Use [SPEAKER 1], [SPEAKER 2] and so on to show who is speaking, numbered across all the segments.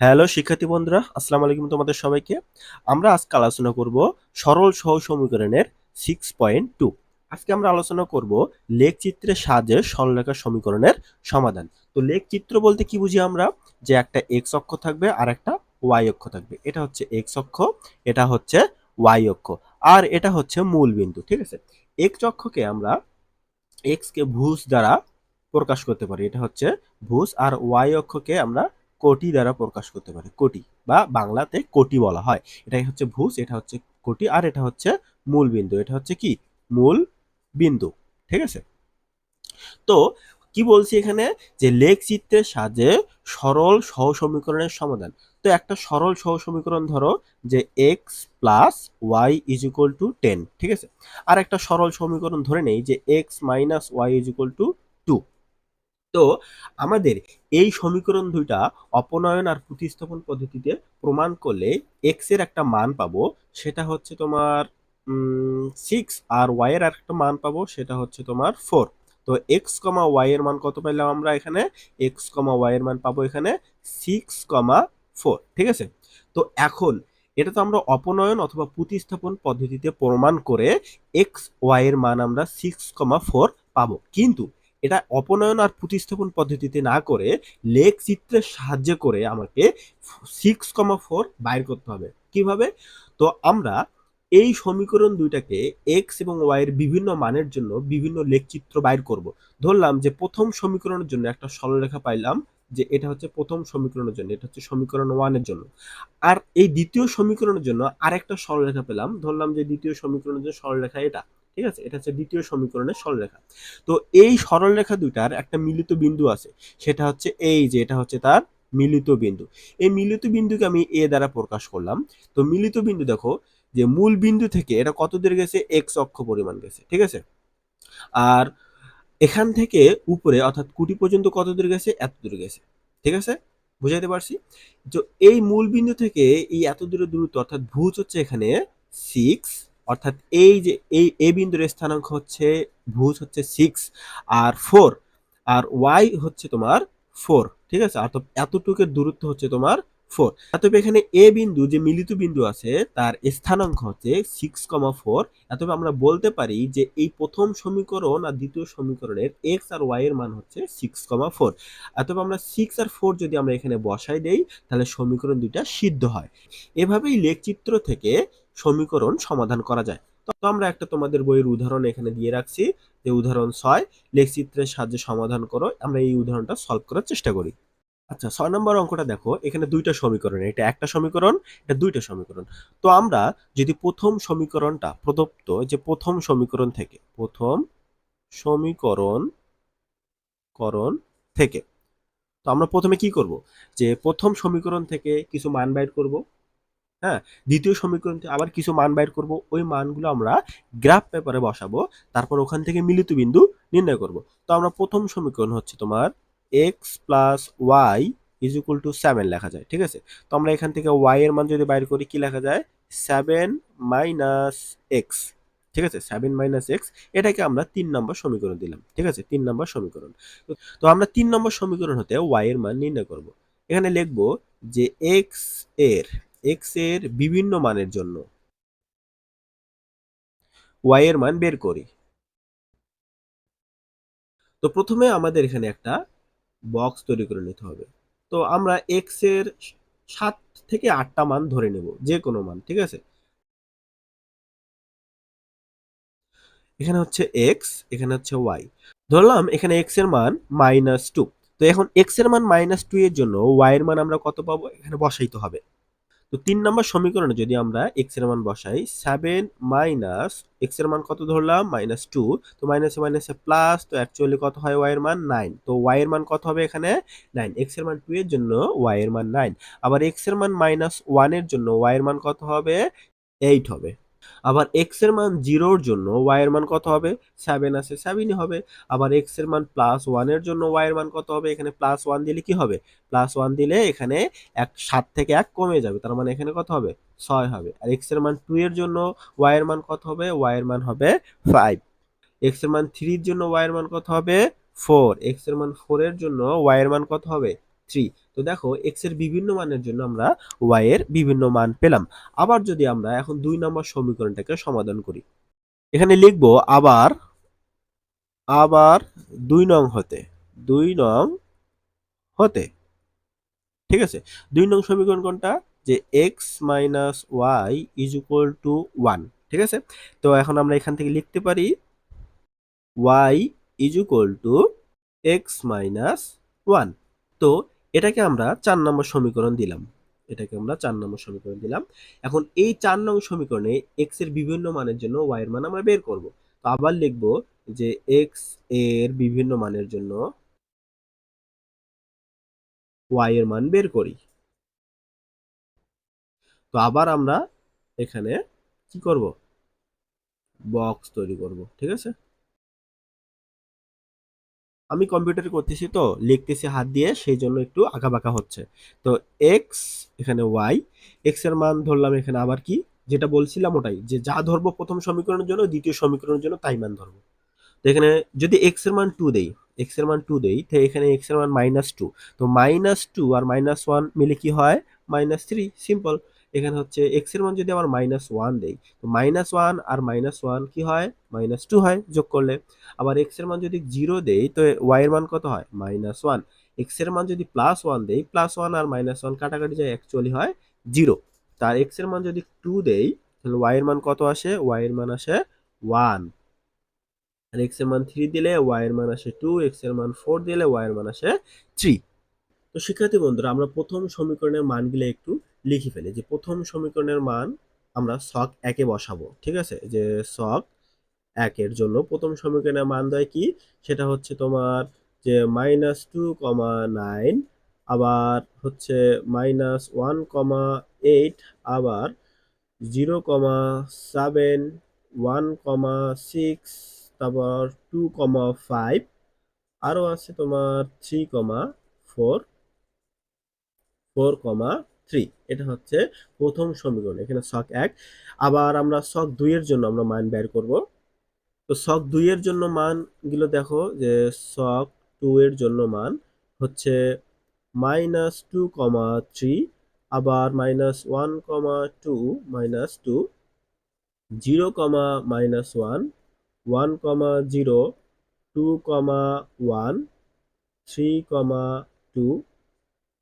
[SPEAKER 1] Hello শিক্ষার্থী বন্ধুরা, আসসালামু আলাইকুম তোমাদের সবাইকে। আমরা আজকে আলোচনা করব সরল সহ সমীকরণের সিক্স পয়েন্ট টু আজকে আমরা আলোচনা করব লেখ চিত্রের সাহায্যে সরলরেখা সমীকরণের সমাধান। তো লেখ চিত্র বলতে কি বুঝি আমরা? যে একটা এক্স অক্ষ থাকবে আর একটা ওয়াই অক্ষ থাকবে। এটা হচ্ছে এক্স অক্ষ, এটা হচ্ছে ওয়াই অক্ষ, আর এটা হচ্ছে মূল বিন্দু, ঠিক আছে? এক্স অক্ষকে আমরা এক্স কে ভুজ দ্বারা প্রকাশ করতে পারি। এটা হচ্ছে ভুজ আর ওয়াই অক্ষকে আমরা কোটি দ্বারা প্রকাশ করতে পারে। কোটি বা বাংলাতে কোটি বলা হয়। এটাই হচ্ছে ভুজ এটা হচ্ছে কোটি আর এটা হচ্ছে মূল বিন্দু। এটা হচ্ছে কি? মূল বিন্দু। ঠিক আছে? তো কি বলছি এখানে? যে লেখ চিত্রের সাহায্যে সরল সহ সমীকরণের সমাধান। তো একটা সরল সহ সমীকরণ ধরো যে x plus y is equal to ten ঠিক আছে? আর একটা সরল সমীকরণ ধরে নেই যে x minus y is equal to two তো আমাদের এই সমীকরণ দুইটা অপনয়ন আর প্রতিস্থাপন পদ্ধতিতে প্রমাণ করলে এক্সের একটা মান পাবো, সেটা হচ্ছে তোমার সিক্স আর ওয়াই এর একটা মান পাবো, সেটা হচ্ছে তোমার ফোর তো এক্স কমা ওয়াই এর মান কত পাইলাম আমরা এখানে? এক্স কমা ওয়াই এর মান পাবো এখানে সিক্স কমা ফোর ঠিক আছে? তো এখন এটা তো আমরা অপনয়ন অথবা প্রতিস্থাপন পদ্ধতিতে প্রমাণ করে এক্স ওয়াই এর মান আমরা সিক্স কমা ফোর পাবো। কিন্তু এটা অপনয়ন আর প্রতিস্থাপন পদ্ধতিতে না করে লেখ চিত্রের সাহায্যে করে আমাকে সিক্স কমা ফোর বাইর করতে হবে। কীভাবে? তো আমরা এই সমীকরণ দুইটাকে এক্স এবং ওয়াই এর বিভিন্ন মানের জন্য বিভিন্ন লেখচিত্র বাইর করব। ধরলাম যে প্রথম সমীকরণের জন্য একটা সরলরেখা পাইলাম যে এটা হচ্ছে প্রথম সমীকরণের জন্য, এটা হচ্ছে সমীকরণ ওয়ানের জন্য। আর এই দ্বিতীয় সমীকরণের জন্য আরেকটা সরলরেখা পেলাম, ধরলাম যে দ্বিতীয় সমীকরণের জন্য সরলরেখা এটা। ঠিক আছে? এটা হচ্ছে দ্বিতীয় সমীকরণের সরলরেখা। তো এই সরলরেখা দুইটার একটা মিলিত বিন্দু আছে। সেটা হচ্ছে এই যে, এটা হচ্ছে তার মিলিত বিন্দু। এই মিলিত বিন্দুকে আমি এ দ্বারা প্রকাশ করলাম। তো মিলিত বিন্দু দেখো, যে মূল বিন্দু থেকে এটা কত দূরে গেছে? এক্স অক্ষ পরিমাণ গেছে, ঠিক আছে? আর এখান থেকে উপরে, অর্থাৎ কুটি পর্যন্ত কত দূরে গেছে? এত দূরে গেছে, ঠিক আছে? বুঝাইতে পারছি? তো এই মূল বিন্দু থেকে এই এত দূরে দূরত্ব, অর্থাৎ ভুজ হচ্ছে এখানে সিক্স অর্থাৎ এই যে, এই, এ বিন্দুর স্থানাঙ্ক হচ্ছে, ভুজ হচ্ছে সিক্স আর ফোর আর ওয়াই হচ্ছে তোমার ফোর ঠিক আছে? অর্থাৎ এতটুকের দূরত্ব হচ্ছে তোমার ফোর অতএব এখানে এ বিন্দু যে মিলিত বিন্দু আছে, তার স্থানাঙ্ক হচ্ছে সিক্স কমা ফোর অতএব আমরা বলতে পারি যে এই প্রথম সমীকরণ আর দ্বিতীয় সমীকরণের এক্স আর ওয়াই এর মান হচ্ছে সিক্স কমা ফোর অতএব আমরা সিক্স আর ফোর যদি আমরা এখানে বসাই দেই, তাহলে সমীকরণ দুইটা সিদ্ধ হয়। এভাবেই লেখচিত্র থেকে সমীকরণ সমাধান করা যায়। তো আমরা একটা তোমাদের বইয়ের উদাহরণ এখানে দিয়ে রাখছি, যে উদাহরণ ছয়, লেখচিত্রের সাহায্যে সমাধান করো, আমরা এই উদাহরণটা সলভ করার চেষ্টা করি। আচ্ছা ছয় নম্বর অঙ্কটা দেখো, এখানে দুইটা সমীকরণ, এটা একটা সমীকরণ, এটা দুইটা সমীকরণ। তো আমরা যদি প্রথম সমীকরণটা, প্রদত্ত যে প্রথম সমীকরণ থেকে, প্রথম সমীকরণ করণ থেকে, তো আমরা প্রথমে কি করব? যে প্রথম সমীকরণ থেকে কিছু মান বাইর করব হ্যাঁ দ্বিতীয় সমীকরণ থেকে আবার কিছু মান বাইর করব। ওই মানগুলো আমরা গ্রাফ পেপারে বসাবো, তারপর ওখান থেকে মিলিত বিন্দু নির্ণয় করব। তো আমরা প্রথম সমীকরণ হচ্ছে তোমার x plus y is equal to seven লেখা যায়, ঠিক আছে? তো আমরা এখান থেকে ওয়াই এর মান যদি বাইর করি, কি লেখা যায়? সেভেন মাইনাস এক্স ঠিক আছে? সেভেন মাইনাস এক্স এটাকে আমরা তিন নম্বর সমীকরণ দিলাম, ঠিক আছে? তিন নম্বর সমীকরণ। তো আমরা তিন নম্বর সমীকরণ হতে ওয়াই এর মান নির্ণয় করব। এখানে লিখব যে এক্সের এক্সের বিভিন্ন মানের জন্য। ওয়াই এর মান বের করি। তো প্রথমে আমাদের এখানে একটা বক্স তৈরি করে নিতে হবে। তো আমরা এক্সের সাত থেকে আটটা মান ধরে নেব যে কোনো মান, ঠিক আছে? এখানে হচ্ছে এক্স এখানে হচ্ছে ওয়াই ধরলাম এখানে এক্সের মান মাইনাস টু তো এখন এক্সের মান মাইনাস টু এর জন্য ওয়াই এর মান আমরা কত পাবো? এখানে বসাইতে হবে। তো তিন নম্বর সমীকরণে যদি আমরা এক্সের মান বসাই সেভেন মাইনাস এক্সের মান কত ধরলাম? মাইনাস টু তো মাইনাসে মাইনাসে প্লাস তো অ্যাকচুয়ালি কত হয়? ওয়াই এর মান নাইন তো ওয়াই এর মান কত হবে এখানে? নাইন এক্সের মান টু এর জন্য ওয়াই এর মান নাইন আবার এক্সের মান মাইনাস ওয়ানের জন্য ওয়াই এর মান কত হবে? এইট হবে। আবার এক্সের মান জিরোর জন্য ওয়াই এর মান কত হবে সেভেন আছে সেভেনই হবে আবার এক্সের মান প্লাস ওয়ানের জন্য ওয়াই এর মান কত হবে এখানে প্লাস ওয়ান দিলে কি হবে প্লাস ওয়ান দিলে এখানে এক সাত থেকে এক কমে যাবে তার মানে এখানে কত হবে ছয় হবে আর এক্সের মান টু এর জন্য ওয়াই এর মান কত হবে ওয়াই এর মান হবে ফাইভ এক্সের মান থ্রির জন্য ওয়াই এর মান কত হবে ফোর এক্সের মান ফোর এর জন্য ওয়াই এর মান কত হবে থ্রি তো দেখো এক্সের বিভিন্ন মানের জন্য আমরা ওয়াই এর বিভিন্ন মান পেলাম। আবার যদি আমরা এখন দুই নম্বর সমীকরণটাকে সমাধান করি, এখানে লিখব আবার আবার দুই নং হতে, দুই নং হতে। ঠিক আছে? দুই নং সমীকরণ কোনটা? যে x minus y is equal to one ঠিক আছে? তো এখন আমরা এখান থেকে লিখতে পারি y is equal to x minus one তো এটাকে আমরা চার নম্বর সমীকরণ দিলাম। এটাকে আমরা চার নম্বর সমীকরণ দিলাম। এখন এই চার নম্বর সমীকরণে এক্সের বিভিন্ন মানের জন্য ওয়াই এর মান আমরা বের করব। তো আবার লিখব যে এক্সের বিভিন্ন মানের জন্য ওয়াই এর মান বের করি। তো আবার আমরা এখানে কি করব? বক্স তৈরি করব, ঠিক আছে? আমি কম্পিউটারে করতেছি তো, লিখতেছি হাত দিয়ে, সেই জন্য একটু আঁকা আঁকাবাঁকা হচ্ছে। তো এক্স এখানে ওয়াই এক্সের মান ধরলাম এখানে আবার কি? যেটা বলছিলাম ওটাই, যে যা ধরবো প্রথম সমীকরণের জন্য, দ্বিতীয় সমীকরণের জন্য, তাই মান ধরবো। তো এখানে যদি এক্সের মান টু দেই এক্সের মান টু দেই, তো এখানে এক্সের মান মাইনাস টু তো মাইনাস টু আর মাইনাস ওয়ান মিলে কি হয়? মাইনাস থ্রি সিম্পল এখানে হচ্ছে এক্সের মান যদি আবার মাইনাস ওয়ান দেই তো মাইনাস ওয়ান আর মাইনাস ওয়ান কি হয় মাইনাস টু হয় যোগ করলে আবার এক্সের মান যদি জিরো দেই তো ওয়াই এর মান কত হয় মাইনাস ওয়ান এক্সের মান যদি প্লাস ওয়ান দেই প্লাস ওয়ান আর মাইনাস ওয়ান কাটাকাটি যায় অ্যাকচুয়ালি হয় জিরো তার এক্সের মান যদি টু দেই তাহলে ওয়াই এর মান কত আসে ওয়াই এর মান আসে ওয়ান আর এক্সের মান থ্রি দিলে ওয়াই এর মান আসে টু এক্সের মান ফোর দিলে ওয়াই এর মান আসে থ্রি তো শিক্ষার্থী বন্ধুরা আমরা প্রথম সমীকরণের মানগুলো একটু লিখে ফেলি যে প্রথম সমীকরণের মান আমরা শক একে বসাবো, ঠিক আছে? যে শক একের জন্য প্রথম সমীকরণের মান দেয় কি? সেটা হচ্ছে তোমার যে মাইনাস টু কমা নাইন আবার হচ্ছে মাইনাস ওয়ান কমা এইট আবার zero comma seven one comma six তারপর টু কমা ফাইভ আরও আছে তোমার three comma four four comma three এটা হচ্ছে প্রথম সমীকরণ, এখানে শক এক। আবার আমরা শক দুইয়ের জন্য আমরা মান বের করব। তো শক দুইয়ের জন্য মানগুলো দেখো যে শক টু এর জন্য মান হচ্ছে মাইনাস টু কমা থ্রি আবার minus one comma two minus two zero comma minus one one comma zero two comma one three comma two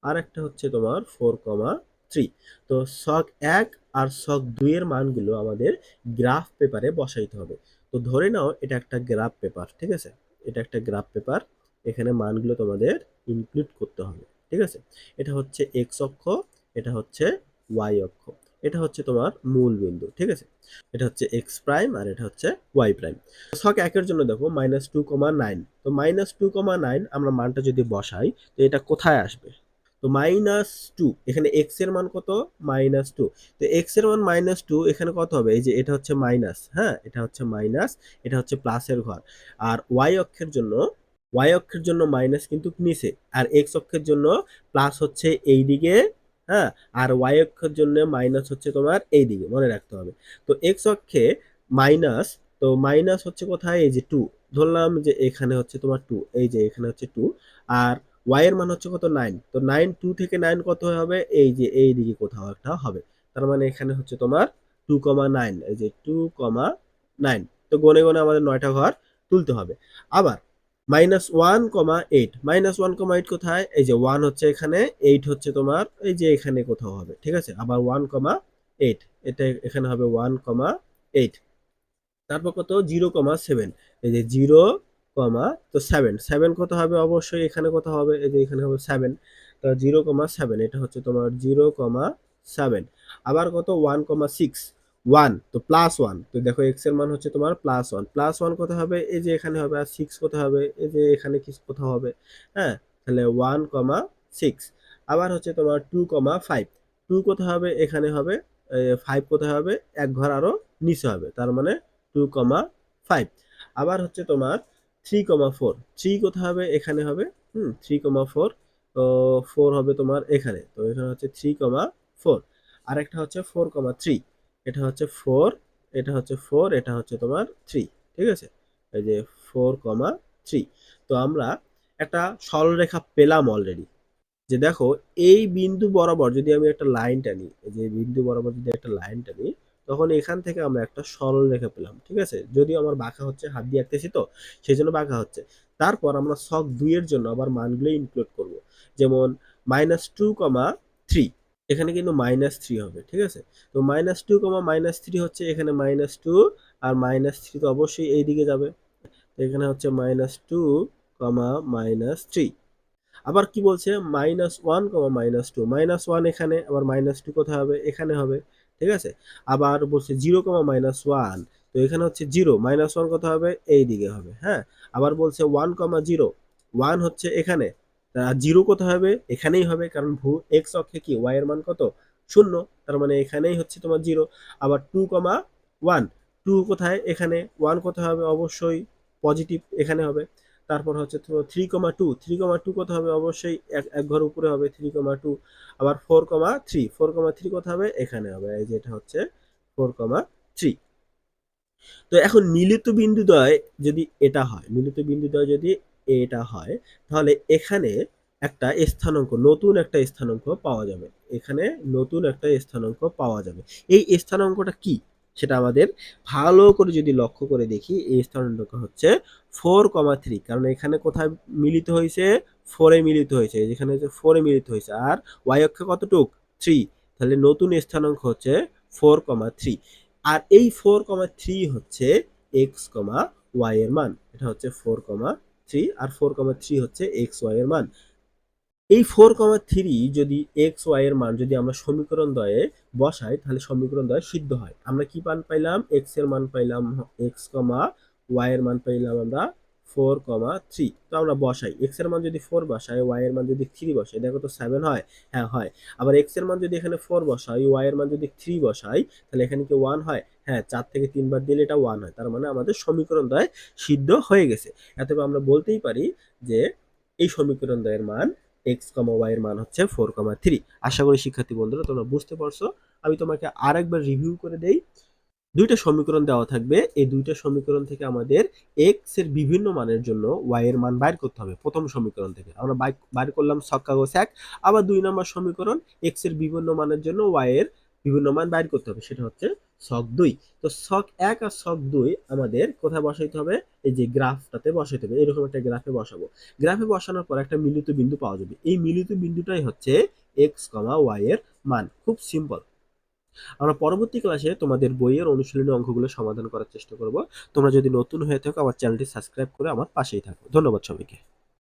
[SPEAKER 1] আর একটা হচ্ছে তোমার ফোর কমা থ্রি তো শক এক আর শক দুইয়ের মানগুলো আমাদের গ্রাফ পেপারে বসাইতে হবে। তো ধরে নাও এটা একটা গ্রাফ পেপার ঠিক আছে? এটা একটা গ্রাফ পেপার এখানে মানগুলো তোমাদের ইনক্লুড করতে হবে, ঠিক আছে? এটা হচ্ছে এক্স অক্ষ, এটা হচ্ছে ওয়াই অক্ষ, এটা হচ্ছে তোমার মূল বিন্দু, ঠিক আছে? এটা হচ্ছে এক্স প্রাইম আর এটা হচ্ছে ওয়াই প্রাইম শক একের জন্য দেখো মাইনাস টু কমা নাইন তো মাইনাস টু কমা নাইন আমরা মানটা যদি বসাই, তো এটা কোথায় আসবে? তো মাইনাস টু এখানে এক্সের মান কত? মাইনাস টু তো এক্সের মান মাইনাস টু এখানে কত হবে? এই যে এটা হচ্ছে মাইনাস হ্যাঁ? এটা হচ্ছে মাইনাস এটা হচ্ছে প্লাসের ঘর। আর ওয়াই অক্ষের জন্য ওয়াই অক্ষের জন্য মাইনাস কিন্তু নিচে, আর এক্স অক্ষের জন্য প্লাস হচ্ছে এই দিকে হ্যাঁ? আর ওয়াই অক্ষের জন্য মাইনাস হচ্ছে তোমার এই দিকে, মনে রাখতে হবে। তো এক্স অক্ষে মাইনাস তো মাইনাস হচ্ছে কোথায়? এই যে টু ধরলাম যে এখানে হচ্ছে তোমার টু এই যে এখানে হচ্ছে টু আর ওয়াই এর মান হচ্ছে কত? নাইন তো নাইন টু থেকে নাইন কত হবে? এই যে এই দিকে কোথাও একটা হবে। তার মানে এখানে হচ্ছে তোমার টু কমা নাইন এই যে টু কমা নাইন তো গনে গনে আমাদের নয়টা ঘর তুলতে হবে। আবার minus one comma eight minus one comma eight কোথায়? এই যে ওয়ান হচ্ছে এখানে এইট হচ্ছে তোমার এই যে এখানে কোথাও হবে, ঠিক আছে? আবার ওয়ান কমা এইট এটা এখানে হবে ওয়ান কমা এইট তারপর কত? জিরো কমা সেভেন এই যে জিরো কমা, তো সেভেন সেভেন কত হবে? অবশ্যই এখানে কত হবে? এই যে এখানে হবে সেভেন তো জিরো কমা সেভেন এটা হচ্ছে তোমার জিরো কমা সেভেন আবার কত? ওয়ান কমা সিক্স ওয়ান তো প্লাস ওয়ান তো দেখো এক্সের মান হচ্ছে তোমার প্লাস ওয়ান প্লাস ওয়ান কত হবে? এই যে এখানে হবে, আর সিক্স কত হবে? এই যে এখানে কি কোথাও হবে? হ্যাঁ তাহলে ওয়ান কমা সিক্স আবার হচ্ছে তোমার টু কমা ফাইভ টু কোথায় হবে? এখানে হবে ফাইভ কোথায় হবে? এক ঘর আরও নিচে হবে, তার মানে টু কমা ফাইভ আবার হচ্ছে তোমার থ্রি কমা ফোর থ্রি কোথায় হবে? এখানে হবে। হুম থ্রি কমা ফোর তো ফোর হবে তোমার এখানে। তো এখানে হচ্ছে থ্রি কমা ফোর আর একটা হচ্ছে ফোর কমা থ্রি এটা হচ্ছে ফোর এটা হচ্ছে ফোর এটা হচ্ছে তোমার থ্রি ঠিক আছে? এই যে ফোর কমা থ্রি তো আমরা একটা সরলরেখা পেলাম অলরেডি যে দেখো, এই বিন্দু বরাবর যদি আমি একটা লাইন টানি এই যে বিন্দু বরাবর যদি একটা লাইন টানি তখন এখান থেকে আমরা একটা সরল রেখা পেলাম, ঠিক আছে? যদিও আমার বাঁকা হচ্ছে, হাত দিয়ে আঁকতেছি তো সেই জন্য বাঁকা হচ্ছে। তারপর আমরা ছক দুইয়ের জন্য আবার মানগুলো ইনক্লুড করব। যেমন মাইনাস টু কমা থ্রি এখানে কিন্তু মাইনাস থ্রি হবে, ঠিক আছে? তো minus two comma minus three হচ্ছে এখানে মাইনাস টু আর মাইনাস থ্রি তো অবশ্যই এই দিকে যাবে। এখানে হচ্ছে minus two comma minus three আবার কি বলছে? Minus one comma minus two minus one এখানে, আবার মাইনাস টু কোথায় হবে? এখানে হবে। ঠিক আছে? আবার বলছে জিরো কমা মাইনাস ওয়ান তো এখানে হচ্ছে জিরো মাইনাস ওয়ান কোথায় হবে? এই দিকে হবে হ্যাঁ? আবার বলছে ওয়ান কমা জিরো ওয়ান হচ্ছে এখানে। জিরো কোথায় হবে? এখানেই হবে, কারণ ভূ এক্স অক্ষে কি? ওয়াই এর মান কত? শূন্য। তার মানে এখানেই হচ্ছে তোমার জিরো আবার টু কমা ওয়ান টু কোথায়? এখানে। ওয়ান কোথায় হবে? অবশ্যই পজিটিভ এখানে হবে। তারপর হচ্ছে three comma two three comma two কত হবে অবশ্যই, এক এক ঘর উপরে হবে থ্রি কমা টু আবার four comma three four comma three কত হবে এখানে হবে, এই যে এটা হচ্ছে ফোর কমা থ্রি তো এখন মিলিত বিন্দুদ্বয় যদি এটা হয়, মিলিত বিন্দুদ্বয় যদি এটা হয়, তাহলে এখানে একটা স্থানাঙ্ক, নতুন একটা স্থানাঙ্ক পাওয়া যাবে। এখানে নতুন একটা স্থানাঙ্ক পাওয়া যাবে। এই স্থানাঙ্কটা কি? সেটা আমাদের ভালো করে যদি লক্ষ্য করে দেখি, এই স্থানাঙ্ক হচ্ছে ফোর কমা থ্রি কারণ এখানে কোথায় মিলিত হয়েছে? ফোরে মিলিত হয়েছে, যেখানে হচ্ছে ফোরে মিলিত হয়েছে। আর ওয়াই অক্ষে কতটুক? থ্রি তাহলে নতুন স্থানাঙ্ক হচ্ছে ফোর কমা থ্রি আর এই ফোর কমা থ্রি হচ্ছে এক্স কমা ওয়াই এর মান, এটা হচ্ছে ফোর কমা থ্রি আর ফোর কমা থ্রি হচ্ছে এক্স ওয়াই এর মান। এই ফোর কমা থ্রি যদি এক্স ওয়াই এর মান যদি আমরা সমীকরণ দয়ে বসাই, তাহলে সমীকরণ দয়ে সিদ্ধ হয়। আমরা কি মান পাইলাম? এক্সের মান পাইলাম এক্স কমা ওয়াই এর মান পাইলাম আমরা ফোর কমা থ্রি তো আমরা বসাই। এক্সের মান যদি ফোর বসাই ওয়াই এর মান যদি থ্রি বসাই, দেখো তো সেভেন হয়? হ্যাঁ হয়। আবার এক্সের মান যদি এখানে ফোর বসাই ওয়াই এর মান যদি থ্রি বসাই, তাহলে এখানে কি ওয়ান হয়? হ্যাঁ চার থেকে তিনবার দিলে এটা ওয়ান হয়। তার মানে আমাদের সমীকরণ দয় সিদ্ধ হয়ে গেছে। অতএব আমরা বলতেই পারি যে এই সমীকরণ দয়ের মান এক্স কমা ওয়াই এর মান হচ্ছে ফোর কমা থ্রি আশা করি শিক্ষার্থী বন্ধুরা, তোমরা বুঝতে পারছ। আমি তোমাকে আরেকবার রিভিউ করে দেই। দুইটা সমীকরণ দেওয়া থাকবে। এই দুইটা সমীকরণ থেকে আমাদের এক্সের বিভিন্ন মানের জন্য ওয়াই এর মান বাইর করতে হবে। প্রথম সমীকরণ থেকে। আমরা বাইর করলাম সক্কাগো এক আবার দুই নম্বর সমীকরণ এক্সের বিভিন্ন মানের জন্য ওয়াই এর বিভিন্ন মান বাইর করতে হবে, সেটা হচ্ছে ছক দুই। তো ছক এক আর ছক দুই আমাদের কোথায় বসাইতে হবে? এই যে গ্রাফটাতে বসাইতে হবে, এরকম একটা গ্রাফে বসাবো। গ্রাফে বসানোর পর একটা মিলিত বিন্দু পাওয়া যাবে। এই মিলিত বিন্দুটাই হচ্ছে এক্স কমা ওয়াই এর মান, খুব সিম্পল আমরা পরবর্তী ক্লাসে তোমাদের বইয়ের অনুশীলনী অঙ্কগুলো সমাধান করার চেষ্টা করব। তোমরা যদি নতুন হয়ে থাকো, আমার চ্যানেলটি সাবস্ক্রাইব করে আমার পাশেই থাকো। ধন্যবাদ সবাইকে।